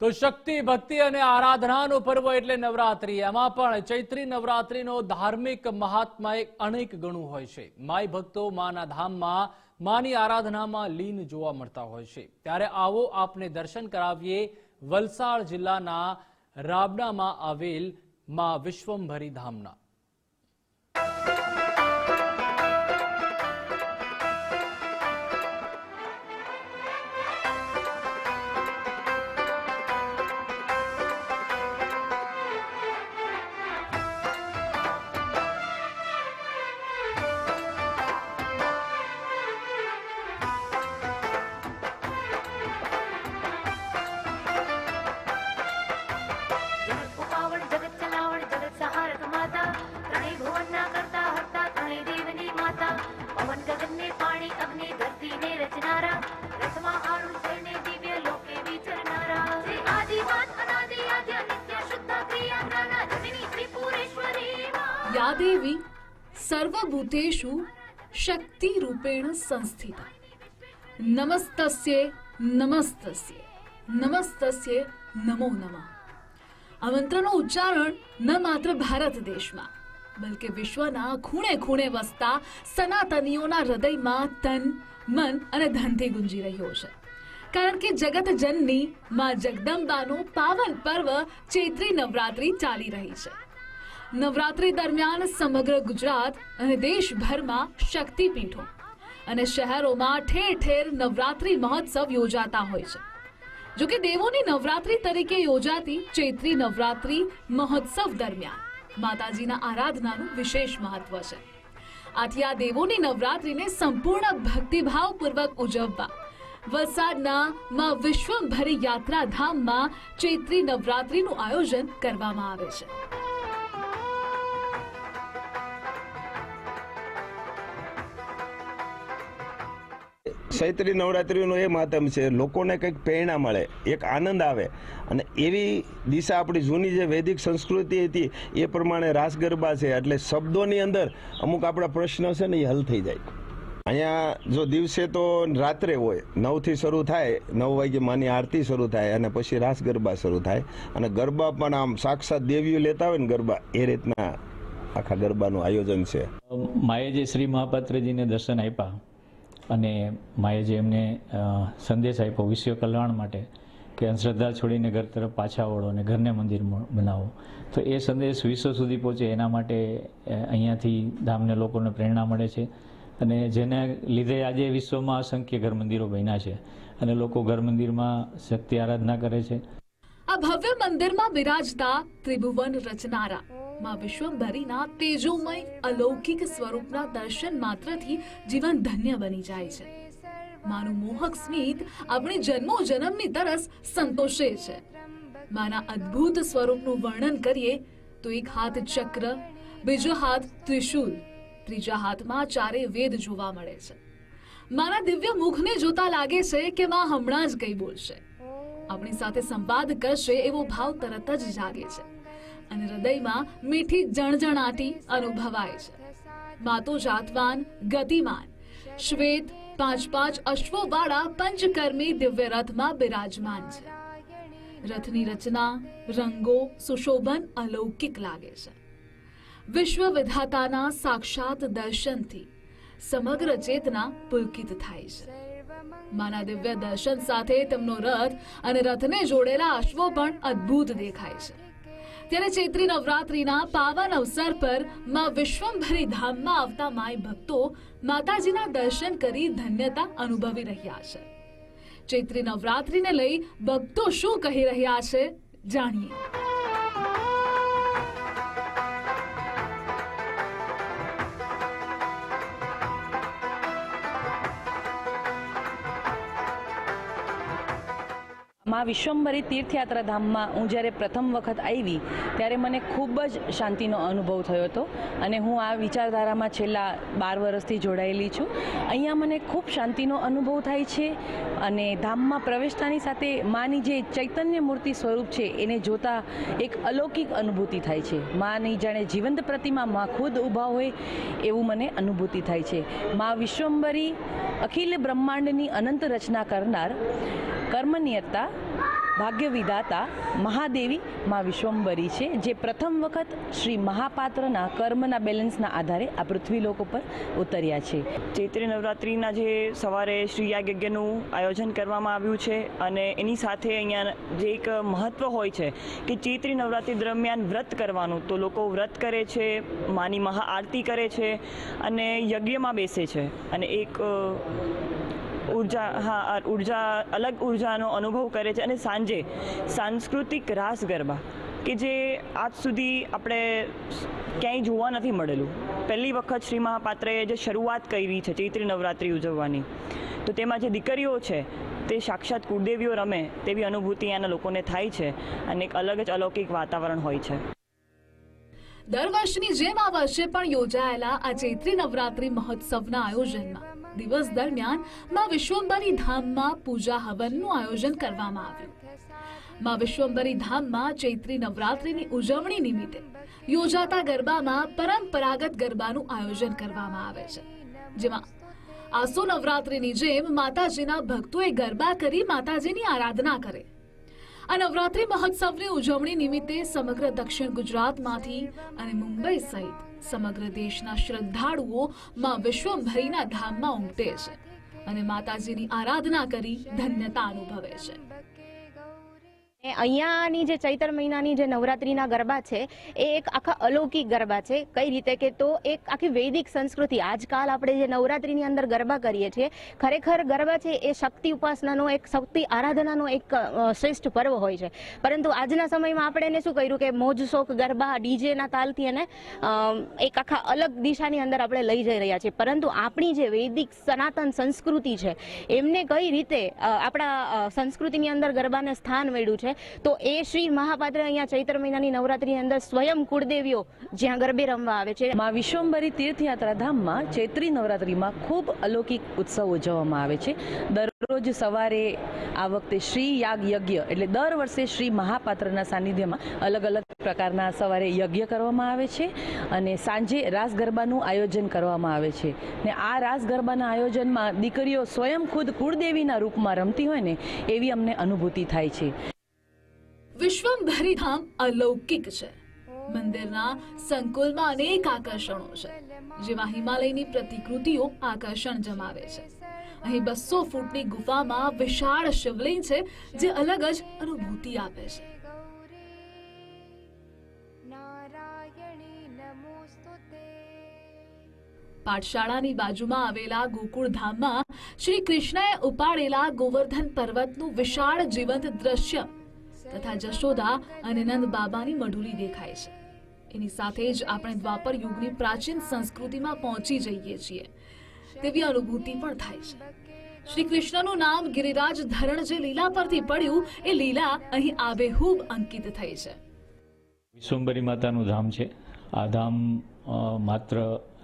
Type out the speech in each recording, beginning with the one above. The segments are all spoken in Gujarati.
તો શક્તિ, ભક્તિ અને આરાધનાનો પર્વ એટલે નવરાત્રી. એમાં પણ ચૈત્રી નવરાત્રીનો ધાર્મિક મહાત્મા એક અનેક ગણું હોય છે. માય ભક્તો માના ધામમાં, માની આરાધનામાં લીન જોવા મળતા હોય છે. ત્યારે આવો આપને દર્શન કરાવીએ વલસાડ જિલ્લાના રાબડામાં આવેલ મા વિશ્વંભરી ધામના. યાદેવી સર્વભૂતેષુ શક્તિ રૂપેણ સંસ્થિતા નમસ્તસ્ય નમસ્તસ્ય નમસ્તસ્ય નમો નમઃ આ મંત્રનો ઉચ્ચારણ ન માત્ર ભારત દેશમાં બલકે વિશ્વના ખૂણે ખૂણે વસતા સનાતનીઓના હૃદયમાં તન મન અને ધનથી ગુંજી રહ્યો છે કારણ કે જગત જનની માં જગદંબાનું પાવન પર્વ ચૈત્રી નવરાત્રિ ચાલી રહી છે નવરાત્રી દરમિયાન સમગ્ર ગુજરાત અને દેશભરમાં શક્તિપીઠો અને શહેરોમાં ઠેર ઠેર નવરાત્રી મહોત્સવ યોજાતા હોય છે. જો કે દેવોની નવરાત્રી તરીકે યોજાતી ચૈત્રી નવરાત્રી મહોત્સવ દરમિયાન માતાજીના આરાધનાનું વિશેષ મહત્વ છે. આથી આ દેવોની નવરાત્રીને સંપૂર્ણ ભક્તિભાવપૂર્વક ઉજવવા વલસાડના માં વિશ્વભરી યાત્રાધામમાં ચૈત્રી નવરાત્રીનું આયોજન કરવામાં આવે છે. ચૈત્રી નવરાત્રિનું એ માધ્યમ છે. લોકોને કંઈક પ્રેરણા મળે, એક આનંદ આવે. અને એવી દિશા આપણી જૂની જે વૈદિક સંસ્કૃતિ હતી, એ પ્રમાણે રાસ ગરબા છે. એટલે શબ્દોની અંદર અમુક આપણા પ્રશ્ન છે ને એ હલ થઈ જાય. અહીંયા જો દિવસે તો રાત્રે હોય, નવથી શરૂ થાય, નવ વાગે માની આરતી શરૂ થાય અને પછી રાસ ગરબા શરૂ થાય. અને ગરબા પણ આમ સાક્ષાત દેવીઓ લેતા હોય ને ગરબા, એ રીતના આખા ગરબાનું આયોજન છે. માએ જે શ્રી મહાપાત્રજીને દર્શન આપ્યા અને માએ એમને સંદેશ આપ્યો વિશ્વ કલ્યાણ માટે કે અંધશ્રદ્ધા છોડીને ઘર તરફ પાછા વળો અને ઘરને મંદિર બનાવો. તો એ સંદેશ વિશ્વ સુધી પહોંચે એના માટે અહીંયાથી ધામને લોકોને પ્રેરણા મળે છે. અને જેને લીધે આજે વિશ્વમાં અસંખ્ય ઘર મંદિરો બન્યા છે અને લોકો ઘર મંદિરમાં શક્તિ આરાધના કરે છે. આ ભવ્ય મંદિરમાં બિરાજતા ત્રિભુવન રચનારા માં વિશ્વંભરીના તેજોમય અલૌકિક સ્વરૂપના દર્શન માત્રથી જીવન ધન્ય બની જાય છે. માનું મોહક સ્મિત આપણી જન્મો જન્મની તરસ સંતોષે છે. માના અદ્ભુત સ્વરૂપનું વર્ણન કરીએ તો એક હાથ ચક્ર, બીજો હાથ ત્રિશૂલ, ત્રીજા હાથમાં ચારે વેદ જોવા મળે છે. મારા દિવ્ય મુખને જોતા લાગે છે કે માં હમણાં જ કઈ બોલશે. આપણી સાથે સંવાદ કરશે એવો ભાવ તરત જ જાગે છે. અને હૃદયમાં મીઠી જણજણાટી અનુભવાય છે. માતો જાતવાન ગતિમાન. શ્વેત પાંચ પાંચ અશ્વવાળા પંચકર્મી દિવ્ય રથમાં બિરાજમાન છે. રથની રચના, રંગો, સુશોભન અલૌકિક લાગે છે. વિશ્વ વિધાતાના સાક્ષાત દર્શનથી સમગ્ર ચેતના પુલકિત થાય છે. માના દિવ્ય દર્શન સાથે તેમનો રથ અને રથને જોડેલા અશ્વો પણ અદ્ભુત દેખાય છે. ત્યારે ચૈત્રી નવરાત્રીના પાવન અવસર પરમાં વિશ્વંભરી ધામમાં આવતા માય ભક્તો માતાજીના દર્શન કરી ધન્યતા અનુભવી રહ્યા છે. ચૈત્રી નવરાત્રીને લઈ ભક્તો શું કહી રહ્યા છે, જાણીએ. માં વિશ્વંભરી તીર્થયાત્રા ધામમાં હું જ્યારે પ્રથમ વખત આવી, ત્યારે મને ખૂબ જ શાંતિનો અનુભવ થયો હતો અને હું આ વિચારધારામાં છેલ્લા બાર વર્ષથી જોડાયેલી છું. અહીંયા મને ખૂબ શાંતિનો અનુભવ થાય છે અને ધામમાં પ્રવેશતાની સાથે માની જે ચૈતન્ય મૂર્તિ સ્વરૂપ છે, એને જોતા એક અલૌકિક અનુભૂતિ થાય છે. માની જાણે જીવંત પ્રતિમા માં ખુદ ઊભા હોય એવું મને અનુભૂતિ થાય છે. મા વિશ્વંભરી અખિલ બ્રહ્માંડની અનંત રચના કરનાર કર્મનિયતા ભાગ્ય વિધાતા મહાદેવી માં વિશ્વંભરી છે, જે પ્રથમ વખત શ્રી મહાપાત્રના કર્મના બેલેન્સના આધારે આ પૃથ્વીલોક ઉપર ઉતર્યા છે. ચૈત્રી નવરાત્રિના જે સવારે શ્રી યજ્ઞનું આયોજન કરવામાં આવ્યું છે અને એની સાથે અહીંયા જે એક મહત્ત્વ હોય છે કે ચૈત્રી નવરાત્રિ દરમિયાન વ્રત કરવાનું, તો લોકો વ્રત કરે છે, માની મહા આરતી કરે છે અને યજ્ઞમાં બેસે છે અને એક ઊર્જા, હા ઊર્જા, અલગ ઉર્જાનો અનુભવ કરે છે અને સાંજે સાંસ્કૃતિક રાસ ગરબા, કે જે આજ સુધી આપણે ક્યાંય જોવા નથી મળેલું. પહેલી વખત શ્રી મહાપાત્રએ જે શરૂઆત કરી છે, ચૈત્રી નવરાત્રિ ઉજવવાની, તો તેમાં જે દીકરીઓ છે, તે સાક્ષાત કુળદેવીઓ રમે તેવી અનુભૂતિ અહીંયાના લોકોને થાય છે અને એક અલગ જ અલૌકિક વાતાવરણ હોય છે. દર વર્ષની જેમ આ વર્ષે પણ યોજાયેલા આ ચૈત્રી નવરાત્રી મહોત્સવના આયોજનમાં દિવસ દરમિયાનમાં વિશ્વંબરી ધામમાં પૂજા હવનનું આયોજન કરવામાં આવ્યું. માં વિશ્વંબરી ધામમાં ચૈત્રી નવરાત્રીની ઉજવણી નિમિત્તે યોજાતા ગરબામાં પરંપરાગત ગરબાનું આયોજન કરવામાં આવે છે. જેમાં આસો નવરાત્રીની જેમ માતાજીના ભક્તોએ ગરબા કરી માતાજીની આરાધના કરે. આ નવરાત્રી મહોત્સવની ઉજવણી નિમિત્તે સમગ્ર દક્ષિણ ગુજરાતમાંથી અને મુંબઈ સહિત સમગ્ર દેશના શ્રદ્ધાળુઓ માં વિશ્વભરીના ધામમાં ઉમટે છે અને માતાજીની આરાધના કરી ધન્યતા અનુભવે છે. અહીંયાની જે ચૈતર મહિનાની જે નવરાત્રિના ગરબા છે, એ એક આખા અલૌકિક ગરબા છે. કઈ રીતે કે તો એક આખી વૈદિક સંસ્કૃતિ. આજકાલ આપણે જે નવરાત્રિની અંદર ગરબા કરીએ છીએ, ખરેખર ગરબા છે એ શક્તિ ઉપાસનાનો એક, શક્તિ આરાધનાનો એક શ્રેષ્ઠ પર્વ હોય છે. પરંતુ આજના સમયમાં આપણે એને શું કર્યું કે મોજ, શોખ, ગરબા, ડીજેના તાલથી એને એક આખા અલગ દિશાની અંદર આપણે લઈ જઈ રહ્યા છીએ. પરંતુ આપણી જે વૈદિક સનાતન સંસ્કૃતિ છે, એમને કઈ રીતે આપણા સંસ્કૃતિની અંદર ગરબાને સ્થાન મળ્યું છે તો એ શ્રી મહાપાત્ર અહીંયા ચૈત્ર મહિનાની નવરાત્રીની અંદર સ્વયં કુળદેવીઓ જ્યાં ગરબે રમવા આવે છે. માં વિશ્વંભરી તીર્થયાત્રા ધામમાં ચૈત્રી નવરાત્રિમાં ખૂબ અલૌકિક ઉત્સવ ઉજવવામાં આવે છે. દરરોજ સવારે આ વખતે શ્રી યાગ યજ્ઞ એટલે દર વર્ષે શ્રી મહાપાત્રના સાનિધ્યમાં અલગ અલગ પ્રકારના સવારે યજ્ઞ કરવામાં આવે છે અને સાંજે રાસ ગરબાનું આયોજન કરવામાં આવે છે. ને આ રાસ ગરબાના આયોજનમાં દીકરીઓ સ્વયં ખુદ કુળદેવીના રૂપમાં રમતી હોય ને એવી અમને અનુભૂતિ થાય છે. વિશ્વંભરી ધામ અલૌકિક છે. મંદિરના સંકુલમાં અનેક આકર્ષણો છે, જેમાં હિમાલયની પ્રતિકૃતિઓ આકર્ષણ જમાવે છે. અહીં બસો ફૂટની ગુફામાં વિશાળ શિવલિંગ છે, જે અલગ જ અનુભૂતિ આપે છે. પાઠશાળાની બાજુમાં આવેલા ગોકુળ ધામમાં શ્રી કૃષ્ણએ ઉપાડેલા ગોવર્ધન પર્વતનું વિશાળ જીવંત દ્રશ્ય તથા જશોદા અને નંદ બાબાની મઢુલી દેખાય છે. એની સાથે જ આપણે દ્વાપર યુગની પ્રાચીન સંસ્કૃતિમાં પહોંચી જઈએ છીએ. તેવી અનુભૂતિ પણ થાય છે. શ્રી કૃષ્ણનું નામ ગિરિરાજ ધરણ જે લીલા પરથી પડ્યું, એ લીલા અહીં આબેહૂબ અંકિત થઈ છે. વિશ્વંભરી માતાનું ધામ છે. આ ધામ માત્ર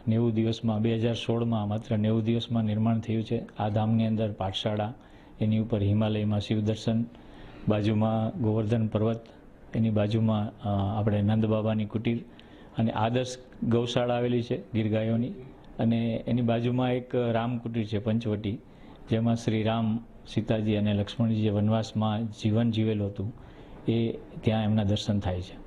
નેવું દિવસમાં, બે હજાર સોળમાં માત્ર નેવું દિવસમાં નિર્માણ થયું છે. આ ધામની અંદર પાઠશાળા, એની ઉપર હિમાલયમાં શિવ દર્શન બાજુમાં ગોવર્ધન પર્વત, એની બાજુમાં આપણે નંદ બાબાની કુટીર અને આદર્શ ગૌશાળા આવેલી છે ગીર ગાયોની અને એની બાજુમાં એક રામ કુટીર છે પંચવટી, જેમાં શ્રી રામ સીતાજી અને લક્ષ્મણજી જે વનવાસમાં જીવન જીવેલું હતું. એ ત્યાં એમના દર્શન થાય છે.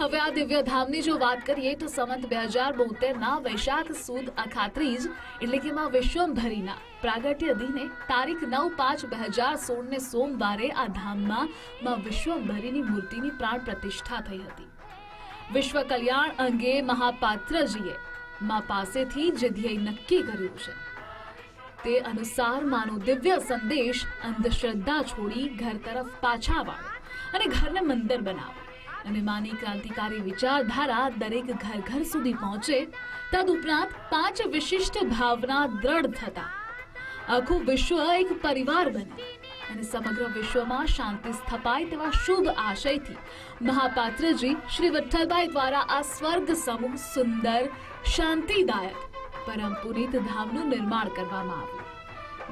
હવે આ દિવ્ય ધામની જો વાત કરીએ તો સંવત બે હજાર બોતેરના વૈશાખ સુદ અખાત્રીજ એટલે કે માં વિશ્વંભરીના પ્રાગટ્ય દિને તારીખ નવ પાંચ બે હજાર સોળને સોમવારે આ ધામમાં માં વિશ્વંભરીની મૂર્તિની પ્રાણ પ્રતિષ્ઠા થઈ હતી. વિશ્વ કલ્યાણ અંગે મહાપાત્રજીએ માં પાસેથી જે ધ્યેય નક્કી કર્યું છે, તે અનુસાર માનો દિવ્ય સંદેશ અંધશ્રદ્ધા છોડી ઘર તરફ પાછા વાળો અને ઘરને મંદિર બનાવો. અને માની ક્રાંતિકારી વિચારધારા દરેક ઘર ઘર સુધી પહોંચે, તદુપરાંત પાંચ વિશિષ્ટ ભાવના દ્રઢ થતા. આખું વિશ્વ એક પરિવાર બને અને સમગ્ર વિશ્વમાં શાંતિ સ્થપાય તેવા શુભ આશયથી મહાપાત્રજી શ્રી વિઠ્ઠલભાઈ દ્વારા આ સ્વર્ગ સમૂહ સુંદર, શાંતિદાયક, પરમ પુનિત ધામનું નિર્માણ કરવામાં આવ્યું,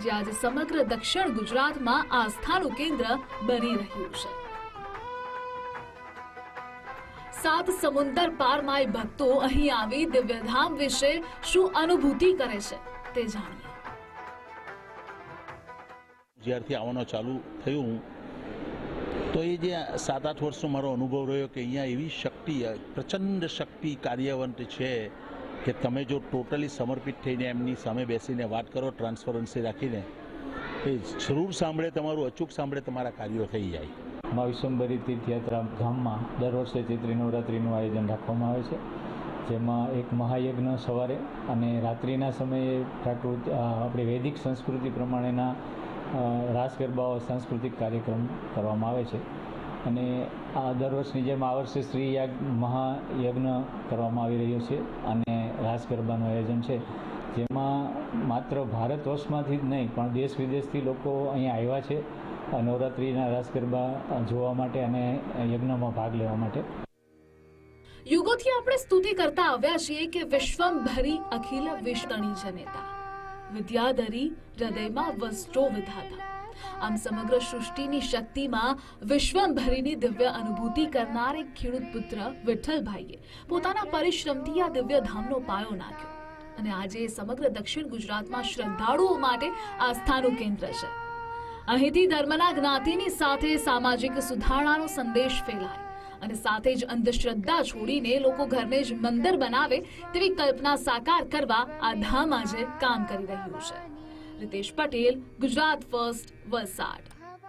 જે આજે સમગ્ર દક્ષિણ ગુજરાતમાં આસ્થાનું કેન્દ્ર બની રહ્યું છે. સાત સમુંદર પાર માય ભક્તો અહીં આવી દિવ્યધામ વિશે શું અનુભૂતિ કરે છે તે જાણીએ. જ્યારથી આવવાનું ચાલુ થયું તો એ જે સાત આઠ વર્ષનો મારો અનુભવ રહ્યો કે અહીંયા એવી શક્તિ, પ્રચંડ શક્તિ કાર્યવંત છે કે તમે જો ટોટલી સમર્પિત થઈને એમની સામે બેસીને વાત કરો ટ્રાન્સપરન્સી રાખીને, એ જરૂર સાંભળે, તમારું અચૂક સાંભળે, તમારા કાર્યો થઈ જાય. મા વિશ્વંભરી તીર્થયાત્રા ધામમાં દર વર્ષે ચૈત્રી નવરાત્રિનું આયોજન રાખવામાં આવે છે. જેમાં એક મહાયજ્ઞ સવારે અને રાત્રિના સમયે પ્રાકૃત આપણી વૈદિક સંસ્કૃતિ પ્રમાણેના રાસ ગરબાઓ, સાંસ્કૃતિક કાર્યક્રમ કરવામાં આવે છે. અને આ દર વર્ષની જેમ આ વર્ષે શ્રી યાગ મહાયજ્ઞ કરવામાં આવી રહ્યો છે અને રાસ ગરબાનું આયોજન છે. જેમાં માત્ર ભારત વર્ષમાંથી જ નહીં, પણ દેશ વિદેશથી લોકો અહીંયા આવ્યા છે. નવરાત્રિના રાસ ગરબા જોવા માટે અને યજ્ઞમાં ભાગ લેવા માટે. યુગોથી આપણે સ્તુતિ કરતા આવ્યા છીએ કે વિશ્વંભરી અખિલ વિષ્ણની જનેતા. વિદ્યાધરી હૃદયમાં વસ્ત્રો વિધાતા. આમ સમગ્ર સૃષ્ટિની શક્તિમાં વિશ્વંભરીની દિવ્ય અનુભૂતિ કરનાર એક ખેડૂત પુત્ર વિઠ્ઠલભાઈએ પોતાના પરિશ્રમથી આ દિવ્ય ધામનો પાયો નાખ્યો. અને આજે સમગ્ર દક્ષિણ ગુજરાતમાં શ્રદ્ધાળુઓ માટે આસ્થાનું કેન્દ્ર છે. અહીંથી ધર્મના જ્ઞાતિની સાથે સામાજિક સુધારણાનો સંદેશ ફેલાય અને સાથે જ અંધશ્રદ્ધા છોડીને લોકો ઘરને જ મંદિર બનાવે તેવી કલ્પના સાકાર કરવા આ ધામ આજે કામ કરી રહ્યું છે. રિતેશ પટેલ, ગુજરાત ફર્સ્ટ વલસાડ.